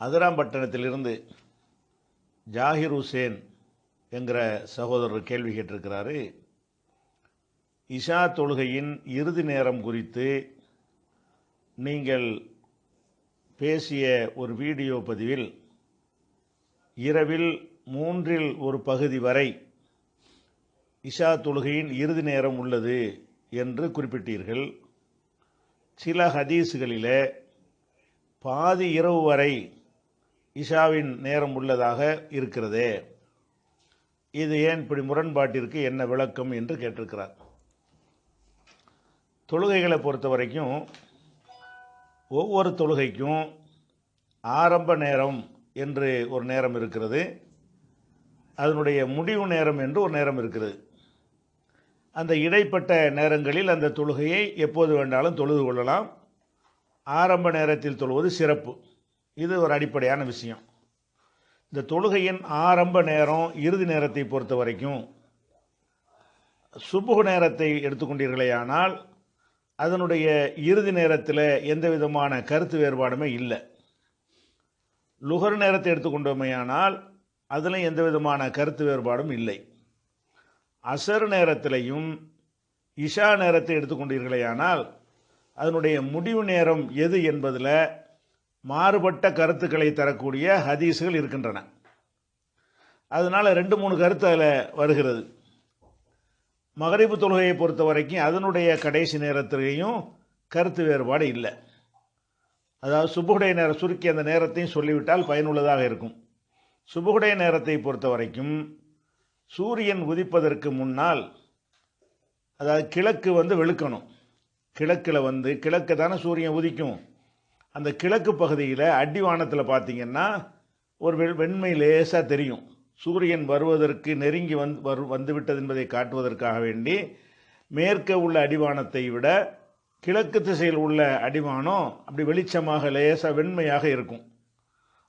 அதிராம்பட்டினத்திலிருந்து Zakir Hussein என்கிற சகோதரர் கேள்வி கேட்டிருக்கிறாரு. இஷா தொழுகையின் இறுதி நேரம் குறித்து நீங்கள் பேசிய ஒரு வீடியோ பதிவில் இரவில் மூன்றில் ஒரு பகுதி வரை இஷா தொழுகையின் இறுதி நேரம் உள்ளது என்று குறிப்பிட்டீர்கள். சில ஹதீஸுகளில் பாதி இரவு வரை இஷாவின் நேரம் உள்ளதாக இருக்கிறதே. இது ஏன் இப்படி முரண்பாட்டிற்கு என்ன விளக்கம் என்று கேட்டிருக்கிறார். தொழுகைகளை பொறுத்த வரைக்கும் ஒவ்வொரு தொழுகைக்கும் ஆரம்ப நேரம் என்று ஒரு நேரம் இருக்கிறது. அதனுடைய முடிவு நேரம் என்று ஒரு நேரம் இருக்கிறது. அந்த இடைப்பட்ட நேரங்களில் அந்த தொழுகையை எப்போது வேண்டாலும் தொழுது கொள்ளலாம். ஆரம்ப நேரத்தில் தொழுவது சிறப்பு. இது ஒரு அடிப்படையான விஷயம். இந்த தொழுகையின் ஆரம்ப நேரம் இறுதி நேரத்தை பொறுத்த வரைக்கும் சுபுக நேரத்தை எடுத்துக்கொண்டீர்களேயானால் அதனுடைய இறுதி நேரத்தில் எந்த விதமான கருத்து வேறுபாடுமே இல்லை. லுகர் நேரத்தை எடுத்துக்கொண்டோமேயானால் அதில் எந்த விதமான கருத்து வேறுபாடும் இல்லை. அசர் நேரத்திலையும் இஷா நேரத்தை எடுத்துக்கொண்டீர்களேயானால் அதனுடைய முடிவு நேரம் எது என்பதில் மாறுபட்ட கருத்துக்களை தரக்கூடிய ஹதீஸுகள் இருக்கின்றன. அதனால் ரெண்டு மூணு கருத்து அதில் வருகிறது. மகரிபு தொழுகையை பொறுத்த வரைக்கும் அதனுடைய கடைசி நேரத்திலையும் கருத்து வேறுபாடு இல்லை. அதாவது சுபுகுடைய நேரம் சுருக்கி அந்த நேரத்தையும் சொல்லிவிட்டால் பயனுள்ளதாக இருக்கும். சுபுகுடைய நேரத்தை பொறுத்த வரைக்கும் சூரியன் உதிப்பதற்கு முன்னால் அதாவது கிழக்கு வந்து வெளுக்கணும். கிழக்கில் வந்து கிழக்கு தானே சூரியன் உதிக்கும். அந்த கிழக்கு பகுதியில் அடிவானத்தில் பார்த்தீங்கன்னா ஒரு வெண்மை லேசாக தெரியும். சூரியன் வருவதற்கு நெருங்கி வந் வரு வந்துவிட்டது என்பதை காட்டுவதற்காக வேண்டி மேற்கே உள்ள அடிவானத்தை விட கிழக்கு திசையில் உள்ள அடிவானம் அப்படி வெளிச்சமாக லேசாக வெண்மையாக இருக்கும்.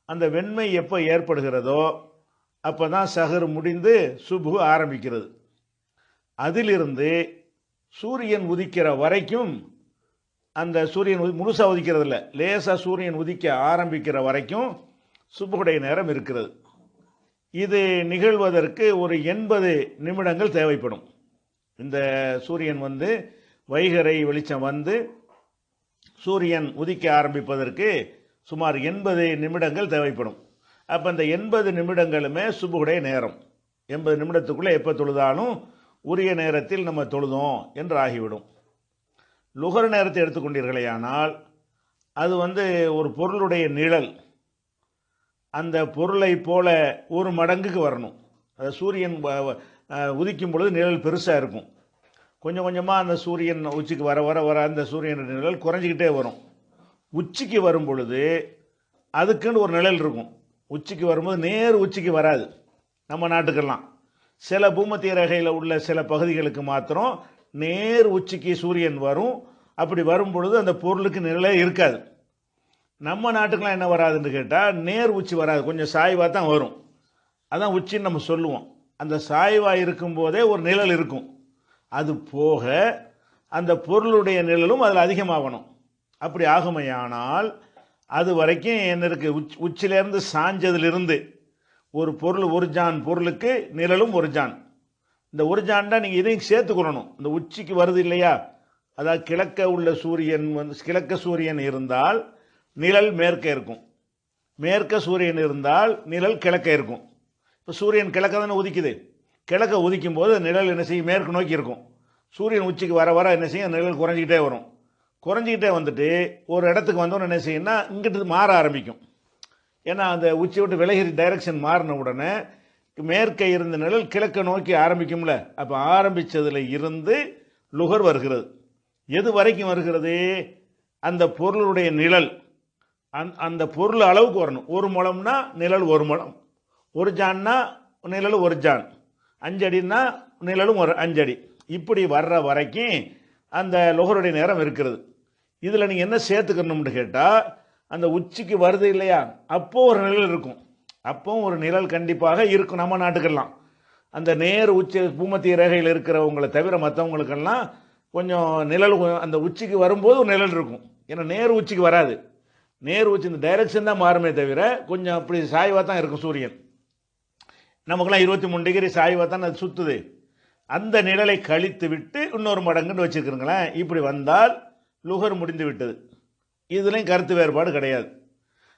அந்த வெண்மை எப்போ ஏற்படுகிறதோ அப்போ தான் சகர் முடிந்து சுபு ஆரம்பிக்கிறது. அதிலிருந்து சூரியன் உதிக்கிற வரைக்கும் அந்த சூரியன் உதி முழுசாக உதிக்கிறது இல்லை லேசாக சூரியன் உதிக்க ஆரம்பிக்கிற வரைக்கும் சுப்புடைய நேரம் இருக்கிறது. இது நிகழ்வதற்கு ஒரு எண்பது நிமிடங்கள் தேவைப்படும். இந்த சூரியன் வந்து வைகரை வெளிச்சம் வந்து சூரியன் உதிக்க ஆரம்பிப்பதற்கு சுமார் எண்பது நிமிடங்கள் தேவைப்படும். அப்போ இந்த எண்பது நிமிடங்களுமே சுபுடைய நேரம். எண்பது நிமிடத்துக்குள்ளே எப்போ தொழுதாலும் உரிய நேரத்தில் நம்ம தொழுதோம் என்று ஆகிவிடும். லுகர் நேரத்தை எடுத்துக்கொண்டீர்களேயானால் அது வந்து ஒரு பொருளுடைய நிழல். அந்த பொருளை போல ஒரு மடங்குக்கு வரணும். அது சூரியன் வ- உதிக்கும் பொழுது நிழல் பெருசாக இருக்கும். கொஞ்சம் கொஞ்சமாக அந்த சூரியன் உச்சிக்கு வர வர வர அந்த சூரியன் நிழல் குறைஞ்சிக்கிட்டே வரும். உச்சிக்கு வரும் பொழுது அதுக்குன்னு ஒரு நிழல் இருக்கும். உச்சிக்கு வரும்போது நேர் உச்சிக்கு வராது. நம்ம நாட்டுக்கெல்லாம். சில பூமத்திய ரகையில் உள்ள சில பகுதிகளுக்கு மாத்திரம் நேர் உச்சிக்கு சூரியன் வரும். அப்படி வரும் பொழுது அந்த பொருளுக்கு நிழலே இருக்காது. நம்ம நாட்டுக்கெலாம் என்ன வராதுன்னு கேட்டால் நேர் உச்சி வராது. கொஞ்சம் சாய்வாக தான் வரும். அதான் உச்சின்னு நம்ம சொல்லுவோம். அந்த சாய்வாக இருக்கும்போதே ஒரு நிழல் இருக்கும். அது போக அந்த பொருளுடைய நிழலும் அதில் அதிகமாகணும். அப்படி ஆகுமையானால் அது வரைக்கும் என்ன இருக்குது உச் உச்சிலேருந்து சாஞ்சதிலிருந்து ஒரு பொருள் ஒரு ஜான் பொருளுக்கு நிழலும் ஒரு ஜான். இந்த ஒரு நீங்கள் இதையும் சேர்த்துக்கொள்ளணும். இந்த உச்சிக்கு வருது இல்லையா? அதாவது கிழக்க உள்ள சூரியன் வந்து கிழக்க சூரியன் இருந்தால் நிழல் மேற்க இருக்கும். மேற்க சூரியன் இருந்தால் நிழல் கிழக்க இருக்கும். இப்போ சூரியன் கிழக்க தானே உதிக்குது. கிழக்க உதிக்கும் போது நிழல் என்ன செய்யும்? மேற்கு நோக்கி இருக்கும். சூரியன் உச்சிக்கு வர வர என்ன செய்யும்? நிழல் குறைஞ்சிக்கிட்டே வரும். குறைஞ்சிக்கிட்டே வந்துட்டு ஒரு இடத்துக்கு வந்தோன்னு என்ன செய்யும்னா இங்கிட்டு மாற ஆரம்பிக்கும். ஏன்னா அந்த உச்சி விட்டு விலகி டைரக்ஷன் மாறின உடனே மேற்கே இருந்த நிழல் கிழக்க நோக்கி ஆரம்பிக்கும்ல. அப்போ ஆரம்பித்ததில் இருந்து லுகர் வருகிறது. எது வரைக்கும் வருகிறது? அந்த பொருளுடைய நிழல். அந் அந்த பொருள் அளவுக்கு வரணும். ஒரு முழம்னா நிழல் ஒரு முழம். ஒரு ஜான்னா நிழல் ஒரு ஜான். அஞ்சடின்னா நிழலும் ஒரு அஞ்சடி இப்படி வர்ற வரைக்கும் அந்த லுகருடைய நேரம் இருக்கிறது. இதில் நீங்கள் என்ன சேர்த்துக்கணும்னு கேட்டால் அந்த உச்சிக்கு வருது இல்லையா? அப்போது ஒரு நிழல் இருக்கும். அப்போ ஒரு நிழல் கண்டிப்பாக இருக்கும் நம்ம நாட்டுக்கெல்லாம். அந்த நேர் உச்சி பூமத்திய ரேகையில் இருக்கிறவங்களை தவிர மற்றவங்களுக்கெல்லாம் கொஞ்சம் நிழல் அந்த உச்சிக்கு வரும்போது ஒரு நிழல் இருக்கும். ஏன்னா நேர் உச்சிக்கு வராது. நேர் உச்சி இந்த டைரக்ஷன் தான் மாறுமே தவிர கொஞ்சம் அப்படி சாய்வாக தான் இருக்கும் சூரியன். நமக்கெல்லாம் இருபத்தி மூணு டிகிரி சாய்வாக தான் அது சுற்றுது அந்த நிழலை கழித்து விட்டு இன்னொரு மடங்குன்னு வச்சுருக்குறங்களேன் இப்படி வந்தால் லுகர் முடிந்து விட்டது. இதுலேயும் கருத்து வேறுபாடு கிடையாது.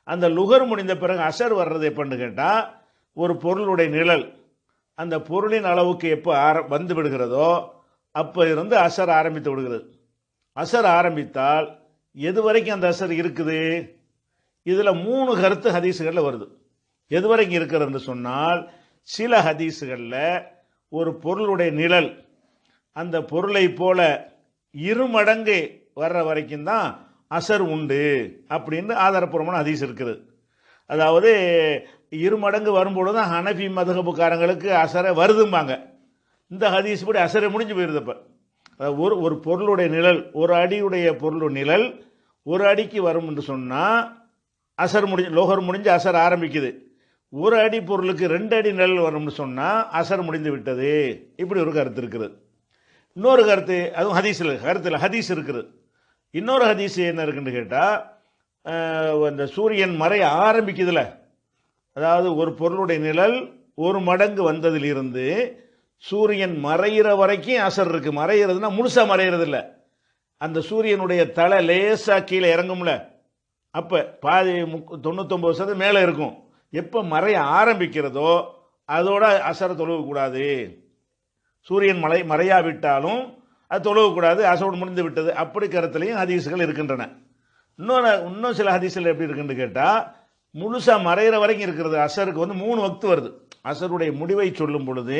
அந்த லுகர் முடிந்த பிறகு அசர் வர்றது எப்படின்னு கேட்டால் ஒரு பொருளுடைய நிழல். அந்த பொருளின் அளவுக்கு எப்போ ஆர வந்து விடுகிறதோ அப்போ இருந்து அசர் ஆரம்பித்து விடுகிறது. அசர் ஆரம்பித்தால் எது வரைக்கும் அந்த அசர் இருக்குது? இதில் மூணு கருத்து ஹதீஸுகளில் வருது. எது வரைக்கும் இருக்கிறதுன்னு சொன்னால் சில ஹதீஸுகளில் ஒரு பொருளுடைய நிழல் அந்த பொருளை போல இருமடங்கு வர்ற வரைக்கும் தான் அசர் உண்டு அப்படின்னு ஆதாரப்பூர்வமான ஹதீஸ் இருக்குது. அதாவது இருமடங்கு வரும்பொழுது தான் ஹனஃபி மதுகப்புக்காரங்களுக்கு அசரை வருதும்பாங்க. இந்த ஹதீஸ் படி அசரை முடிஞ்சு போயிருது அப்போ அதாவது ஒரு ஒரு பொருளுடைய நிழல் ஒரு அடியுடைய பொருள் நிழல் ஒரு அடிக்கு வரும் என்று சொன்னால் அசர் முடிஞ்சு லோகர் முடிஞ்சு அசர் ஆரம்பிக்குது. ஒரு அடி பொருளுக்கு ரெண்டு அடி நிழல் வரும்னு சொன்னால் அசர் முடிந்து விட்டது. இப்படி ஒரு கருத்து இருக்குது. இன்னொரு கருத்து அதுவும் ஹதீஸில் கருத்தில் ஹதீஸ் இருக்குது. இன்னொரு ஹதீஸ் என்ன இருக்குன்னு கேட்டால் இந்த சூரியன் மறைய ஆரம்பிக்குதுல. அதாவது ஒரு பொருளுடைய நிழல் ஒரு மடங்கு வந்ததிலிருந்து சூரியன் மறையிற வரைக்கும் அசர் இருக்குது மறையிறதுனா முழுசாக மறையிறது இல்லை அந்த சூரியனுடைய தலை லேசாக கீழே இறங்கும்ல. அப்போ பாதி முக் தொண்ணூத்தொம்பது சதவீதம் மேலே இருக்கும். எப்போ மறைய ஆரம்பிக்கிறதோ அதோட அசரை தொழுவக்கூடாது. சூரியன் மலை மறையாவிட்டாலும் அது தொழுவக்கூடாது அசோடு முடிந்து விட்டது. அப்படி கருத்துலையும் ஹதீஸுகள் இருக்கின்றன. இன்னொரு இன்னும் சில ஹதீஸில் எப்படி இருக்குன்னு கேட்டால் முழுசாக மறையிற வரைக்கும் இருக்கிறது. அசருக்கு வந்து மூணு வக்து வருது. அசருடைய முடிவை சொல்லும் பொழுது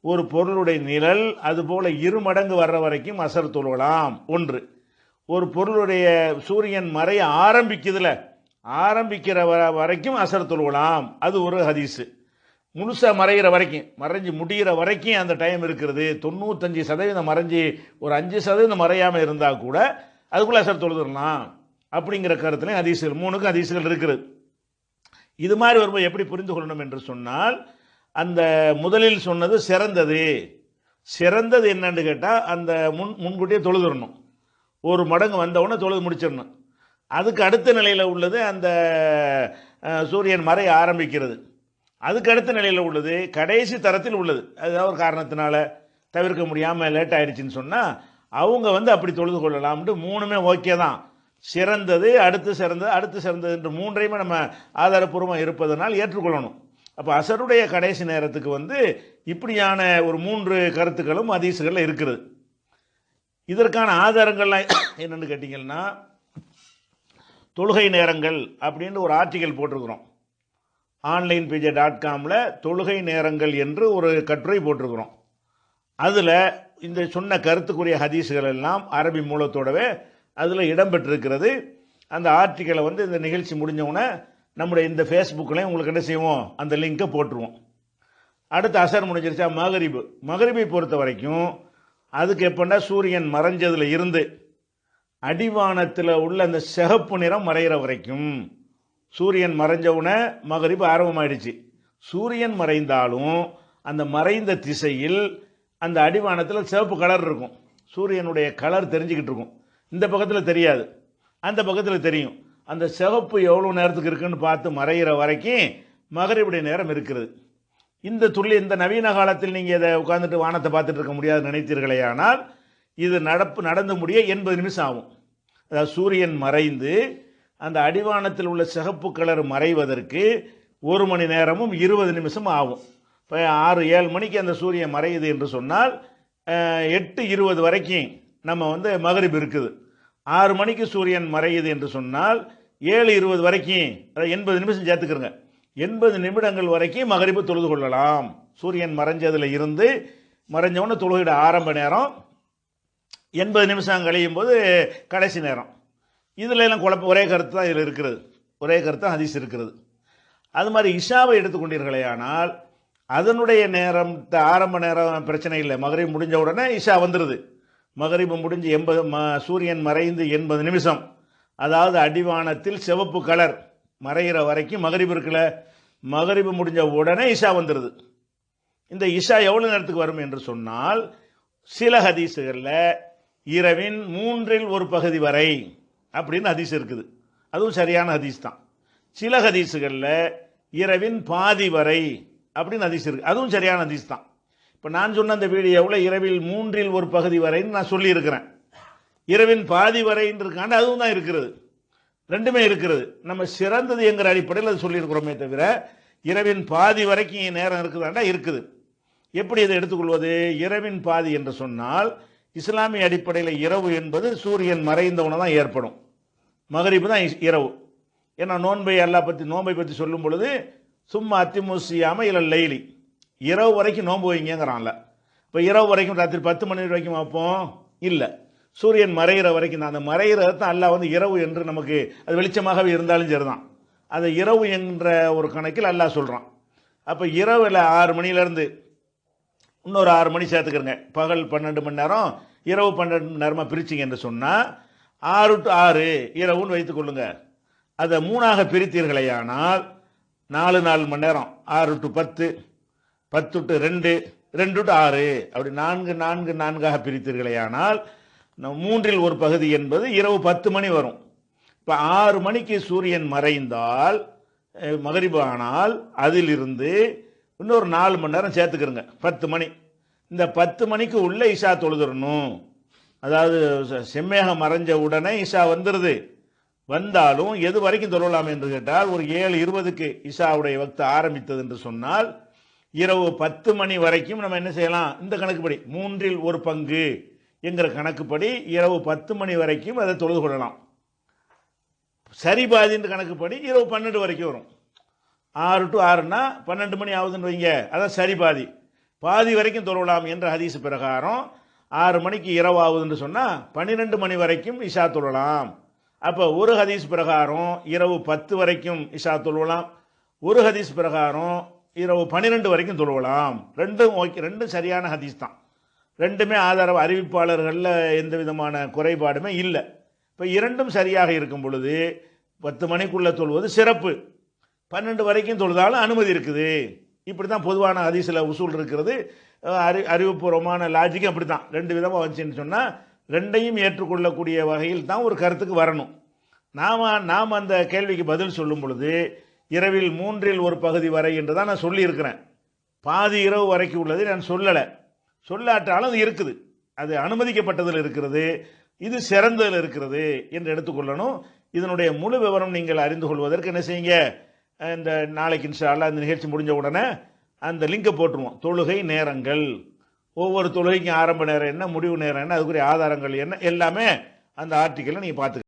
ஒரு பொருளுடைய நிழல் அதுபோல் இரு மடங்கு வர்ற வரைக்கும் அசர் தொழுவலாம் ஒன்று ஒரு பொருளுடைய சூரியன் மறைய ஆரம்பிக்குதுல ஆரம்பிக்கிற வரைக்கும் அசர் தொழுவலாம் அது ஒரு ஹதீஸு. முழுசாக மறைகிற வரைக்கும் மறைஞ்சு முடிகிற வரைக்கும் அந்த டைம் இருக்கிறது தொண்ணூத்தஞ்சு சதவீதம் மறைஞ்சு ஒரு அஞ்சு சதவீதம் மறையாமல் இருந்தால் கூட அதுக்குள்ளே அசர் தொழுதுடலாம் அப்படிங்கிற கருத்துலையும் ஹதீஸுகள் மூணுக்கும் ஹதீஸுகள் இருக்குது. இது மாதிரி வரும்போது எப்படி புரிந்து கொள்ளணும் என்று சொன்னால் அந்த முதலில் சொன்னது சிறந்தது. சிறந்தது என்னன்னு கேட்டால் அந்த முன் முன்கூட்டியே தொழுதுடணும். ஒரு மடங்கு வந்தவுடனே தொழுது முடிச்சிடணும். அதுக்கு அடுத்த நிலையில் உள்ளது அந்த சூரியன் மறைய ஆரம்பிக்கிறது. அதுக்கு அடுத்த நிலையில் உள்ளது கடைசி தரத்தில் உள்ளது. அது ஒரு காரணத்தினால தவிர்க்க முடியாமல் லேட் ஆயிடுச்சுன்னு சொன்னால் அவங்க வந்து அப்படி தொழுது கொள்ளலாம்ட்டு மூணுமே ஓகே தான். சிறந்தது அடுத்து சிறந்தது அடுத்து சிறந்தது என்று மூன்றையுமே நம்ம ஆதாரப்பூர்வமாக இருப்பதனால் ஏற்றுக்கொள்ளணும். அப்போ அசருடைய கடைசி நேரத்துக்கு வந்து இப்படியான ஒரு மூன்று கருத்துக்களும் ஹதீஸுகளில் இருக்கிறது இதற்கான ஆதாரங்கள்லாம் என்னென்னு கேட்டிங்கன்னா தொழுகை நேரங்கள் அப்படின்னு ஒரு ஆர்டிக்கல் போட்டிருக்கிறோம். ஆன்லைன் பிஜே டாட் காமில் தொழுகை நேரங்கள் என்று ஒரு கட்டுரை போட்டிருக்கிறோம். அதில் இந்த சொன்ன கருத்துக்குரிய ஹதீஸுகள் எல்லாம் அரபி மூலத்தோடவே அதில் இடம்பெற்றிருக்கிறது. அந்த ஆர்டிக்கலை வந்து இந்த நிகழ்ச்சி முடிஞ்சவுடனே நம்முடைய இந்த ஃபேஸ்புக்கில் உங்களுக்கு என்ன செய்வோம்? அந்த லிங்க்கை போட்டுருவோம். அடுத்து அசர் முடிஞ்சிருச்சா? மகரிபு. மகரிபை பொறுத்த வரைக்கும் அதுக்கு எப்படின்னா சூரியன் மறைஞ்சதில் இருந்து அடிவானத்தில் உள்ள அந்த சிகப்பு நிறம் மறையிற வரைக்கும் சூரியன் மறைஞ்ச உடனே மகரிபு ஆரம்பமாயிடுச்சு. சூரியன் மறைந்தாலும் அந்த மறைந்த திசையில் அந்த அடிவானத்தில் சிவப்பு கலர் இருக்கும். சூரியனுடைய கலர் தெரிஞ்சுக்கிட்டு இருக்கும். இந்த பக்கத்தில் தெரியாது. அந்த பக்கத்தில் தெரியும். அந்த சிவப்பு எவ்வளோ நேரத்துக்கு இருக்குன்னு பார்த்து மறையிற வரைக்கும் மகரிபுடைய நேரம் இருக்கிறது. இந்த துள்ளி இந்த நவீன காலத்தில் நீங்கள் இதை உட்காந்துட்டு வானத்தை பார்த்துட்டு இருக்க முடியாது நினைத்தீர்களே ஆனால் இது நடப்பு நடந்து முடிய எண்பது நிமிஷம் ஆகும். அதாவது சூரியன் மறைந்து அந்த அடிவானத்தில் உள்ள சிகப்பு கலர் மறைவதற்கு ஒரு மணி நேரமும் இருபது நிமிஷம் ஆகும். இப்போ ஆறு ஏழு மணிக்கு அந்த சூரியன் மறையுது என்று சொன்னால் எட்டு இருபது வரைக்கும் நம்ம வந்து மகரிப் இருக்குது. ஆறு மணிக்கு சூரியன் மறையுது என்று சொன்னால் ஏழு இருபது வரைக்கும் எண்பது நிமிஷம் சேர்த்துக்கிறங்க. எண்பது நிமிடங்கள் வரைக்கும் மகரிப்பு தொழுது கொள்ளலாம். சூரியன் மறைஞ்சதில் இருந்து மறைஞ்சவொன்னே தொழுகிட ஆரம்ப நேரம் எண்பது நிமிஷம் கழியும் போது கடைசி நேரம். இதில் எல்லாம் குழப்பம் ஒரே கருத்து தான் இதில் இருக்கிறது. ஒரே கருத்து தான் ஹதீஸ் இருக்கிறது. அது மாதிரி இஷாவை எடுத்துக்கொண்டீர்களே ஆனால் அதனுடைய நேரம் ஆரம்ப நேரம் பிரச்சனை இல்லை. மகரிப் முடிஞ்ச உடனே இஷா வந்துடுது மகரிப் முடிஞ்சு எண்பது ம சூரியன் மறைந்து எண்பது நிமிஷம். அதாவது அடிவானத்தில் சிவப்பு கலர் மறைகிற வரைக்கும் மகரிப் இருக்கல. மகரிப் முடிஞ்ச உடனே இஷா வந்துடுது இந்த இஷா எவ்வளோ நேரத்துக்கு வரும் என்று சொன்னால் சில ஹதீஸுகளில் இரவின் மூன்றில் ஒரு பகுதி வரை அப்படின்னு ஹதீஸ் இருக்குது. அதுவும் சரியான ஹதீஸ் தான். சில ஹதீஸுகளில் இரவின் பாதி வரை அப்படின்னு ஹதீஸ் இருக்குது அதுவும் சரியான ஹதீஸ் தான். இப்போ நான் சொன்ன அந்த வீடியோவில் இரவில் மூன்றில் ஒரு பகுதி வரைன்னு நான் சொல்லியிருக்கிறேன். இரவின் பாதி வரைன்றதுக்காண்டு அதுவும் தான் இருக்கிறது. ரெண்டுமே இருக்கிறது. நம்ம சிறந்தது என்கிற அடிப்படையில் அது சொல்லியிருக்கிறோமே தவிர இரவின் பாதி வரைக்கும் நேரம் இருக்குதாண்டா? இருக்குது. எப்படி இதை எடுத்துக்கொள்வது? இரவின் பாதி என்று சொன்னால் இஸ்லாமிய அடிப்படையில் இரவு என்பது சூரியன் மறைந்தவுடனே தான் ஏற்படும். மகரிப்பு தான் இஸ்- இரவு. ஏன்னா நோன்பை அல்லாஹ் பற்றி நோன்பை பற்றி சொல்லும் பொழுது சும்மா அத்திமூசியாமல் இல்லை லைலி. இரவு வரைக்கும் நோன்பு வைங்கிறான்ல இப்போ இரவு வரைக்கும் ராத்திரி பத்து மணி வரைக்கும் வைப்போம்? இல்லை. சூரியன் மறைகிற வரைக்கும் தான். அந்த மறைகிறது தான் அல்லாஹ் வந்து இரவு என்று நமக்கு அது வெளிச்சமாகவே இருந்தாலும் சரிதான். அதை இரவு என்ற ஒரு கணக்கில் அல்லாஹ் சொல்கிறான் அப்போ இரவில் ஆறு மணிலேருந்து இன்னொரு ஆறு மணி சேர்த்துக்கிறங்க. பகல் பன்னெண்டு மணி நேரம் இரவு பன்னெண்டு மணி நேரமாக பிரிச்சிங்க என்று சொன்னால் ஆறு டு ஆறு இரவுன்னு வைத்துக்கொள்ளுங்க அதை மூணாக பிரித்தீர்களேயானால் நாலு நாலு மணி நேரம் ஆறு டு பத்து பத்து டு ரெண்டு ரெண்டு டு ஆறு அப்படி நான்கு நான்கு நான்காக பிரித்தீர்களேயானால் மூன்றில் ஒரு பகுதி என்பது இரவு பத்து மணி வரும். இப்போ ஆறு மணிக்கு சூரியன் மறைந்தால் மகரிபானால் ஆனால் அதிலிருந்து இன்னொரு நாலு மணி நேரம் சேர்த்துக்கிறங்க. பத்து மணி. இந்த பத்து மணிக்கு உள்ளே இஷா தொழுதுடணும் அதாவது செம்மேகம் மறைஞ்ச உடனே இஷா வந்துடுது வந்தாலும் எது வரைக்கும் தொழலாம் என்று கேட்டால் ஒரு ஏழு இருபதுக்கு இஷாவுடைய வக்து ஆரம்பித்தது என்று சொன்னால் இரவு பத்து மணி வரைக்கும் நம்ம என்ன செய்யலாம்? இந்த கணக்குப்படி மூன்றில் ஒரு பங்கு என்கிற கணக்குப்படி இரவு பத்து மணி வரைக்கும் அதை தொழுது கொள்ளலாம். சரி பாதின்ற கணக்குப்படி இரவு பன்னெண்டு வரைக்கும் வரும். ஆறு டு ஆறுனா பன்னெண்டு மணி ஆகுதுன்னு வைங்க. அதான் சரி பாதி. பாதி வரைக்கும் தொழலாம் என்ற ஹதீஸ் பிரகாரம். ஆறு மணிக்கு இரவு ஆகுதுன்னு சொன்னால் பன்னிரெண்டு மணி வரைக்கும் இஷா தொழலாம் அப்போ ஒரு ஹதீஸ் பிரகாரம் இரவு பத்து வரைக்கும் இஷா தொழுவலாம். ஒரு ஹதீஸ் பிரகாரம் இரவு பன்னிரெண்டு வரைக்கும் தொழுவலாம். ரெண்டும் ஓகே ரெண்டும் சரியான ஹதீஸ் தான். ரெண்டுமே ஆதார அறிவிப்பாளர்களில் எந்த விதமான குறைபாடுமே இல்லை. இப்போ இரண்டும் சரியாக இருக்கும் பொழுது பத்து மணிக்குள்ளே தொழுவது சிறப்பு. பன்னெண்டு வரைக்கும் தொழுதாலும் அனுமதி இருக்குது. இப்படி தான் பொதுவான ஹதீஸில் உசூல் இருக்கிறது. அறி அறிவுபூர்வமான லாஜிக்கும் அப்படி தான் ரெண்டு விதமாக வந்துச்சுன்னு சொன்னால் ரெண்டையும் ஏற்றுக்கொள்ளக்கூடிய வகையில் தான் ஒரு கருத்துக்கு வரணும். நாம் நாம் அந்த கேள்விக்கு பதில் சொல்லும் பொழுது இரவில் மூன்றில் ஒரு பகுதி வரை என்று தான் நான் சொல்லியிருக்கிறேன். பாதி இரவு வரைக்கும் உள்ளது நான் சொல்லலை. சொல்லாட்டாலும் அது இருக்குது. அது அனுமதிக்கப்பட்டதில் இருக்கிறது. இது சிறந்ததில் இருக்கிறது என்று எடுத்துக்கொள்ளணும். இதனுடைய முழு விவரம் நீங்கள் அறிந்து கொள்வதற்கு என்ன செய்யுங்க? இந்த uh, நாளைக்கு இன்ஷால்லாம் அந்த இந்த நிகழ்ச்சி முடிஞ்ச உடனே அந்த லிங்கை போட்டுருவோம். தொழுகை நேரங்கள். ஒவ்வொரு தொழுகைக்கும் ஆரம்ப நேரம் என்ன முடிவு நேரம் என்ன அதுக்குரிய ஆதாரங்கள் என்ன எல்லாமே அந்த ஆர்டிக்கலை நீங்கள் பார்த்துக்கலாம்.